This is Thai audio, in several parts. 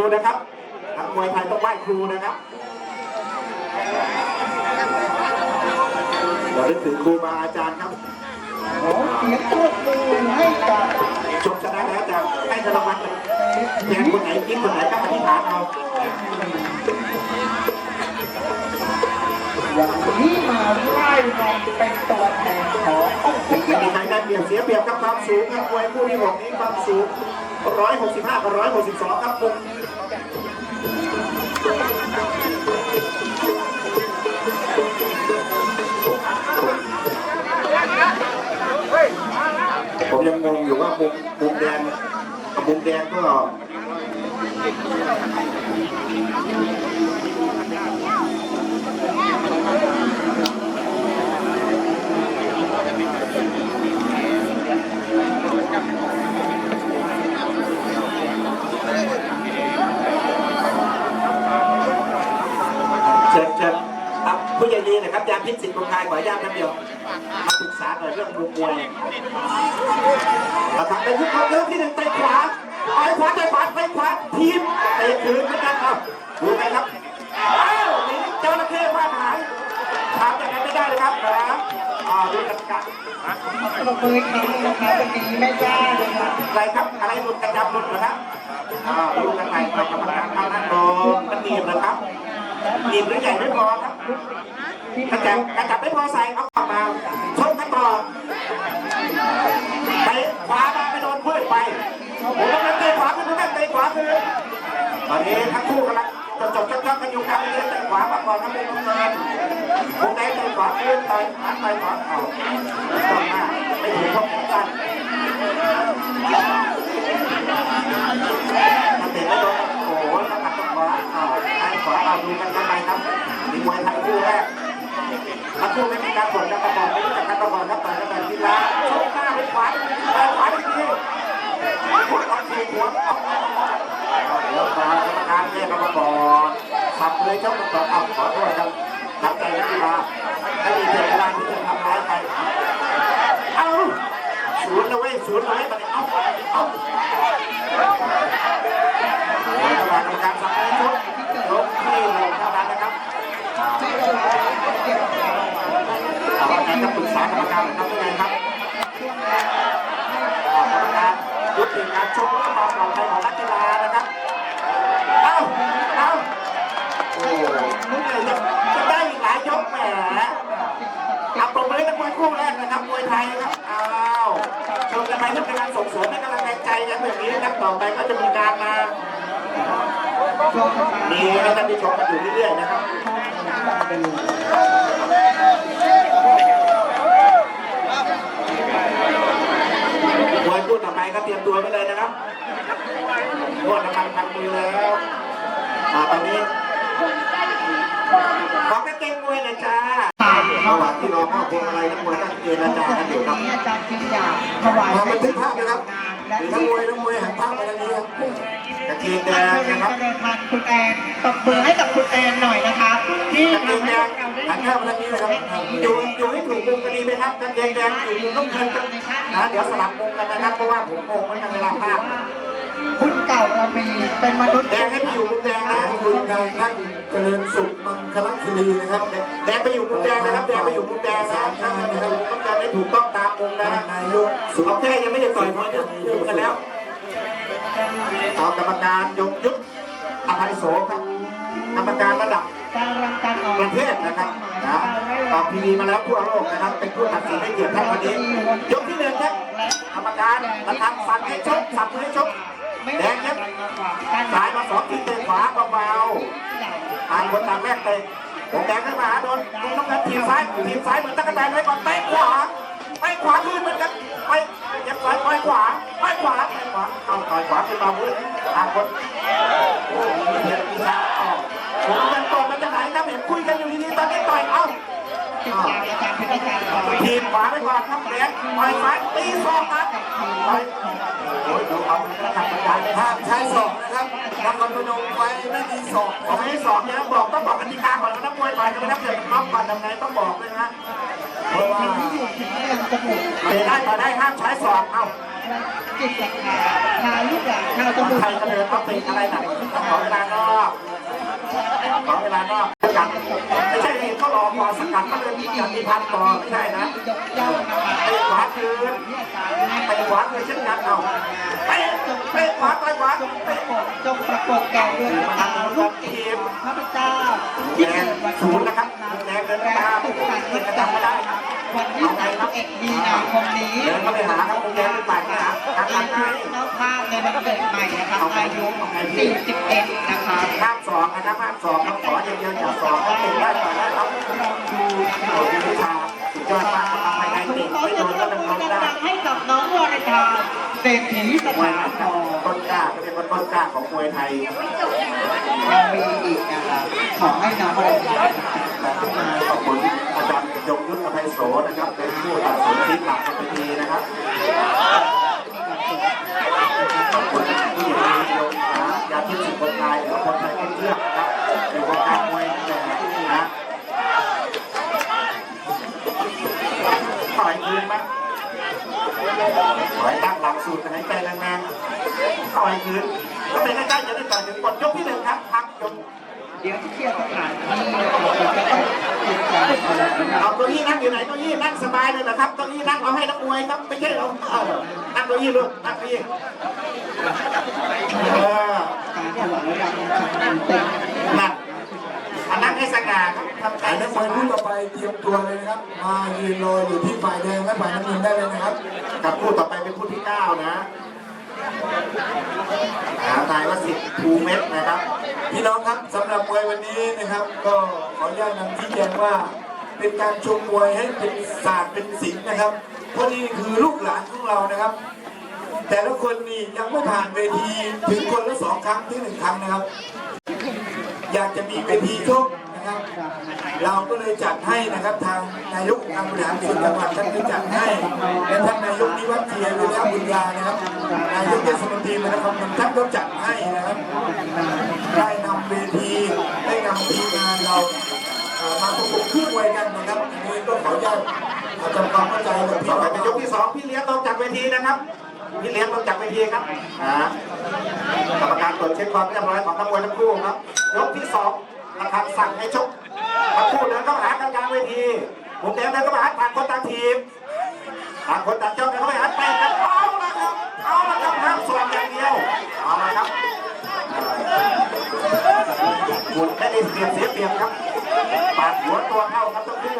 รูนะครับนักมวยไทยต้องไหว้ครูนะครับเราได้ถึงครูบาอาจารย์ครับขอเสียงปรบมือให้กับชมชนะแล้วจะให้ธนวัฒน์แทนคนไหนกินคนไหนก็อธิษฐานเอาอย่างนี้มาไล่วันเป็นตัวแทนของ ไม่มีใครได้เปรียบเสียเปรียบกับความสูงครับมวยคู่ที่หกนี้ความสูง 165กับ162 ครับมุมผมยังงงอยู่ว่ามุมมุมแดงมุมแดงก็ พิษสิทธิ์กรุงไทยขออนุญาตนะเดียวมาปรึกษาหน่อยเรื่องมุมมวยเราทำเป็นยุกคเขาเริ่มที่หนึ่งเตะขวาไปขวาเตะขวาไปขวาทีมเตะคืนเหมือนกันครับดูไหมครับอ้าวนี่เจ้าหน้าที่ว่าหายทำอย่างนั้นไม่ได้เลยครับนะอ่าดูกันกันปรบมือครั้งนะคะวันนี้ไม่ยากเลยค่ะอะไรครับอะไรหลุดกระจับหลุดเหรอครับอ่าดูกันใหม่ไปกรรมการข้านั่งลงมันหนีบนะครับหนีบหรือใหญ่ไม่พอครับ กระจับกระจับไม่พอใส่เอากลับมาชกกันต่อไปขวามาไปโดนพื้นไปผมกำลังเตะขวาขึ้นผมกำลังเตะขวาขึ้นตอนนี้ทั้งคู่กำลังจบจบจบจบกันอยู่กลางเรียเตะขวามาก่อนครับเป็นเงินผมได้เตะขวาขึ้นต่อยหันไปขวาเข่าตรงหน้าไม่ถึงข้อขอกันถ้าเตะไม่โดนโอ้โหถ้าตัดขวาเข่าซ้ขวาเอาดูกันข้างในครับมีมวยทั้งคู่แรก ทั้งคู่ไม่มีการผลนะกระบอกไม่รู้จักกันมาก่อนครับต่อยกันแบบกีฬาชกหน้าไปขวาไปขวาอีกทีหัวต่อยทีหัวเดี๋ยวมากรรมการเรียกมาก่อนสับเลยเจ้าตัวเอาขอโทษครับทับใจนักกีฬาไม่มีเจตนาที่จะทำร้ายใครเอาศูนย์นะเว้ยศูนย์เลยมันเอาเอากรรมการสั่งให้ชกยกที่หนึ่งเท่านั้นนะครับ กรรการก็ปรึกษากรรมการนะครับยังไงครับอ่ากรรมการยุติการชกเพื่อความปลอดภัยของนักกีฬานะครับเอ้าเอ้าโอ้นึกเลยจะจะได้อีกหลายยกแหมเอาปรบมือให้นักมวยคู่แรกนะครับมวยไทยครับอ้าวชมกันไปเพื่อเป็นการส่งเสริมให้กำลังใจกันแบบนี้นะครับต่อไปก็จะมีการมามีให้ท่านได้ชมกันอยู่เรื่อยๆนะครับ ม วยพูดต่อไปก็เตรียมตัวไปเลยนะครับนวดน้ำมันพันมือแล้วอ่าตอนนี้ขอกางเกงมวยหน่อยจ้าระหว่างที่รอมอบพวงอะไรนักมวยก็เจรจากันอยู่ครับอาจารย์กินยาถวายมาบันทึกภาพนะครับหรือ นักมวยนักมวยหันภาพไปทางนี้ครับกางเกงแดงนะครับเดินทางคุณแอนตบมือให้กับคุณแอนหน่อยนะคะที่กางเกงแดให้งหันเข้ามาทางนี้นะครับอยู่อยู่ให้ถูกมุมกันดีไหมครับกางเกงแดงอยู่มุมต้องเงินกันนะเดี๋ยวสลับมุมกันนะครับเพราะว่าผมงงเหมือนกันเวลาภาพคุณ เก่าเรามีเป็นมนุษย์แดงให้ไปอยู่มุมแดงนะคุณนายท่านเจริญสุขมังคลคีรีนะครับแดงไปอยู่มุมแดงนะครับแดงไปอยู่มุมแดงนะท่านนะครับต้องการให้ถูกต้องตามมุมนะนายกสุขแค่ยังไม่ได้ต่อยมวยจะอยู่กันแล้วเอากรรมการยงยุทธอภัยโสครับกรรมการระดับการประเทศนะครับนะออกทีวีมาแล้วทั่วโลกนะครับ เป็นผู้ตัดสินให้เกียรติท่านวันนี้ ยกที่หนึ่งครับกรรมการประธานสั่งให้ชกสั่งให้ชก แดงครับสายมาสองทีเตะขวาเบาๆต่างคนต่างแรกเตะผมแดงขึ้นมาหาโดนลุงน้ำเงินทีมซ้ายทีมซ้ายเหมือนตะกั่วแตนไว้ก่อนเตะขวาไปขวาขึ้นเหมือนกันไปเย็บซ้ายไปขวาไปขวาไปขวาเอาต่อยขวาขึ้นมาพื้นต่างคนโอ้มีเหตุมีทางออกผมยังตกมาจากไหนครับเห็นคุยกันอยู่ดีๆตอนนี้ต่อยเอ้าติดตามอาจารย์พิธีการต่อทีมขวาไปก่อนครับแดงต่อยซ้ายตีศอกครับต่อย โอ้ยดูเอากระทับบรรดาเลยห้ามใช้ศอกนะครับนักกพนมไว้ไม่มีศอกผมไม่ให้ศอกนี่ยบอกต้องบอกกติกาก่อนนะนักมวยต่อยกันนะเกิดน็อกก่อนทำไงต้องบอกเลยนะเพราะว่าที่อยู่ถึงเตะได้ต่อได้ห้ามใช้ศอกเอ้าจิตศรัทาพาลูกหลานชาวตำบลใครก็เดินเขาติดอะไรหนักขอเวลานอกขอเวลานอกกันไม่ใช่เขารอพอสกัดเขาเลยมีการมีพันต่อไม่ใช่นะยกย่องนะคะไปขวาคืน ขวาคืนเช่นกันเอาไปไปขวาไปขวาจงประกบจงประกบแก่เดวงตาลูกทีมข้าพเจ้าที่แดเกิงดวันศูนย์นะครับแดงเดินและตามทุกท่านเพื่ที่อนจะจำไม่ได้ครับวันที่31มีนาคมนี้เดินเข้าไปหาครับแดงเป็นฝ่ายนะทางในทางไหนเจ้าภาพในวันเกิดใหม่นะคะอายุ41นะคะภาคสองนะครับภาคสอง เศรษฐีสมวยถานทองต้นกล้าเป็นต้นกล้าของมวยไทยยังมีอีกนะคะขอให้น้องวรชาขึ้นมาขอบคุณอาจารย์ยงยุทธอภัยโสนะครับ เป็นผู้ตัดสินทีหลักเป็นทีนะครับขอบคุณที่มีโยมนะยาทิพย์สิบคนไทยหรือว่าคนไทยต้นเชือกนะครับอยู่วงการมวยตั้งแต่นะต่อยคืนไหม ต่อยตั้งหลักสูตรหายใจแรงๆต่อยคืนก็เป็นใกล้ๆจะได้ต่อยถึงกดยกที่หนึ่งครับพักยกเดี๋ยวที่เที่ยวสถานที่นะคะจะต้องกันนะเอาตัวนี้นั่งอยู่ไหนเก้าอี้นั่งสบายเลยนะครับเก้าอี้นั่งเอาให้นักมวยครับไม่ใช่เราเออนั่งเก้าอี้ลูกนั่งเก้าอี้เออการถวายรางวัลชาติเป็นนั่งอันนั่ง ให้สง่าครับทำใจฝ่ายให้นักมวยบาคู่ยต่อไปเตรียมตัวเลยนะครับ มายืนรออยู่ที่ฝ่ายแดงและฝ่ายน้ำเงินได้เลยนะครับ กับคู่ต่อไปเป็นคู่ที่เก้านะหานายว่าสิทธิ์ภูเม็ดนะครับ พี่น้องครับสำหรับมวยวันนี้นะครับ ก็ขออนุญาตนำชี้แจงว่า เป็นการชมมวยให้เป็นศาสตร์เป็นศิลป์นะครับเพราะนี่คือลูกหลานของเรานะครับ แต่ละคนนี่ยังไม่ผ่านเวทีถึงคนละสองครั้งถึงหนึ่งครั้งนะครับ อยากจะมีเวทีชก นะครับ เราก็เลยจัดให้นะครับทางนายกองค์การบริหารส่วนจังหวัดท่านได้จัดให้และท่านนายกนิวัฒน์เทียนวิริยะบุญญานะครับนายกเทศมนตรีมนครพนมท่านก็จัดให้นะครับได้นำเวทีได้นำทีมงานเราเอ่อมาประกบคู่มวยกันนะครับอันนี้ก็ขออนุญาตทำความเข้าใจกับพี่ต่อไปน้องเป็นยกที่สองพี่เลี้ยงลงจากเวทีนะครับพี่เลี้ยงลงจากเวทีครับอ่ากรรมการตรวจเช็คความเรียบร้อยของนักมวยทั้งคู่ครับยกที่สอง นะครับสั่งให้ชกทั้งคู่เดินเข้าหากันกลางเวทีมุมแดงเดินเข้ามาหาต่างคนต่างทีมต่างคนต่างจ้องกันเข้าไปหาแตกกันเอาละครับเอาละครับห้ามสวนอย่างเดียวเอาละครับหมุนไม่ได้เสียเสียเปรียบครับปาดหัวตัวเข้าครับทั้งคู่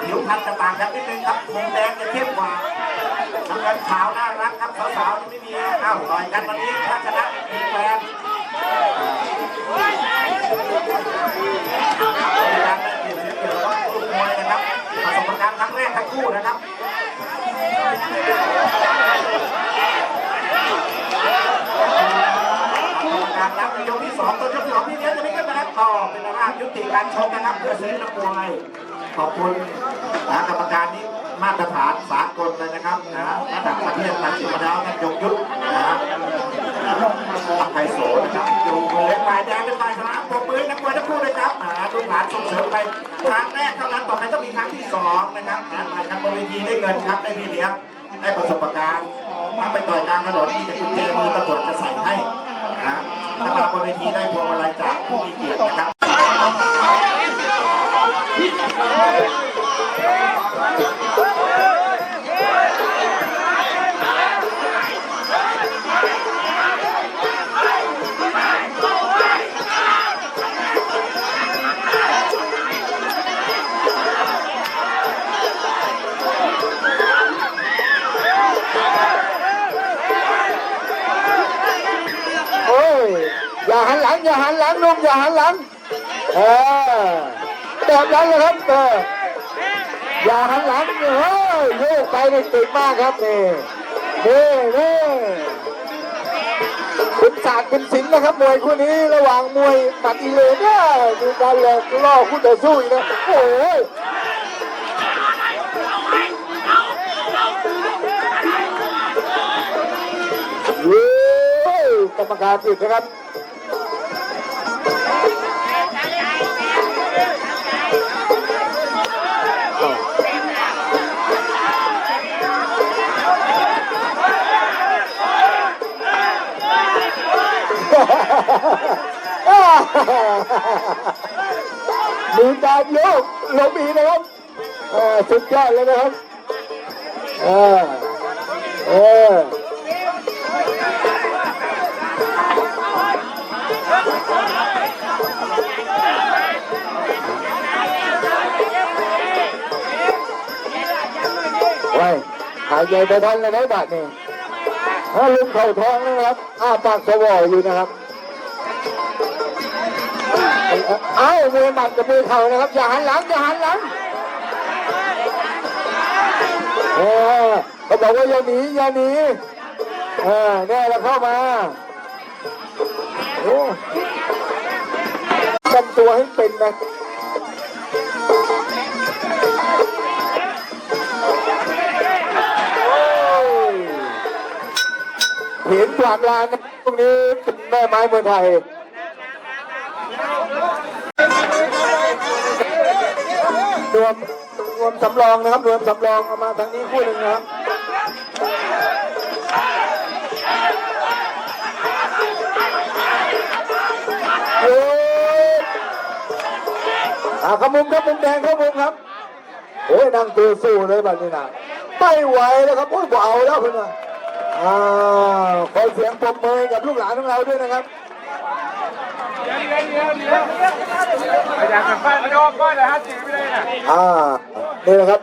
ผิวพรรณจะต่างกันนิดนึงครับมุมแดงจะเข้มกว่าน้ำเงินขาวน่ารักครับสาวๆไม่มีอ้าวต่อยกันวันนี้ถ้าชนะมีแฟน มีการได้เปรียบเสียเปรียวก็ลูกมวยนะครับประสบการณ์ครั้งแรกทั้งคู่นะครับการรับในยกที่สองตัวยกที่สองพี่เลี้จะไม่ขึ้นนะครับต่อเป็นระนาบยุติการชกนะครับเพื่อซื้อนักมวยขอบคุณนะกรรมการนี้มาตรฐานสากลเลยนะครับนะระดับประเทศตัดสินมาแล้วท่านยงยุทธนะ ตักไฮโซนะครับอยู่มือเล็กฝ่ายแดงเป็นฝ่ายชนะปรบมือนักมวยทั้งคู่เลยครับนะลูกหลานส่งเสริมไปครั้งแรกเท่านั้นต่อไปต้องมีครั้งที่สองนะครับนะมาทำบนเวทีได้เงินครับได้พี่เลี้ยงได้ประสบการณ์ถ้าไปต่อยกลางถนนนี่จะกุญแจมือตำรวจจะใส่ให้นะถ้ามาบนเวทีได้พวงมาลัยจากผู้มีเกียรตินะครับ อย่าหันหลัง อย่าหันหลังลุงอย่าหันหลังเออแบบนั้นเลยครับเอออย่าหันหลังเฮ้ยโยกไปนี่ติดมากครับนี่นี่นี่เป็นศาสตร์เป็นศิลป์นะครับมวยคู่นี้ระหว่างมวยหมัดอีเลเนี่ยมีการหลอกล่อคู่ต่อสู้อีกนะโอ้ยกรรมการผิดนะครับ มีการโยกลงอีกนะครับเออสุดยอดเลยนะครับเออเออไว้หายใจไปทันเลยนะบาทนี่ ถ้าลุมเข่าท้องนะครับ อ้าปากสวออยู่นะครับ เอ้ามือหมัดกับมือเข่านะครับ อย่าหันหลัง อย่าหันหลังเออเขาบอกว่าอย่าหนีอย่าหนีเออเนี่ยเราเข้ามาโอ้ทำตัวให้เป็นนะ ห็นกวาดลานนะตรงนี้เป็นแม่ไม้เมืองไทยรวมรวมสำรองนะครับรวมสำรองเอามาทางนี้คู่หนึ่งนะครับโอ้ยอ่าขมุมครับมุมแดงครับมุมครับโอ้ยนั่งตัวสู้เลยแบบนี้นะไม่ไหวแล้วครับโอ้ยบ่เอาแล้วเพื่อนนะ อ่าขอเสียงปรบมือกับลูกหลานของเราด้วยนะครับอยากกลับบ้านไม่ยอมบ้านเลยฮะจีไม่ได้นะอ่านี่นะครับ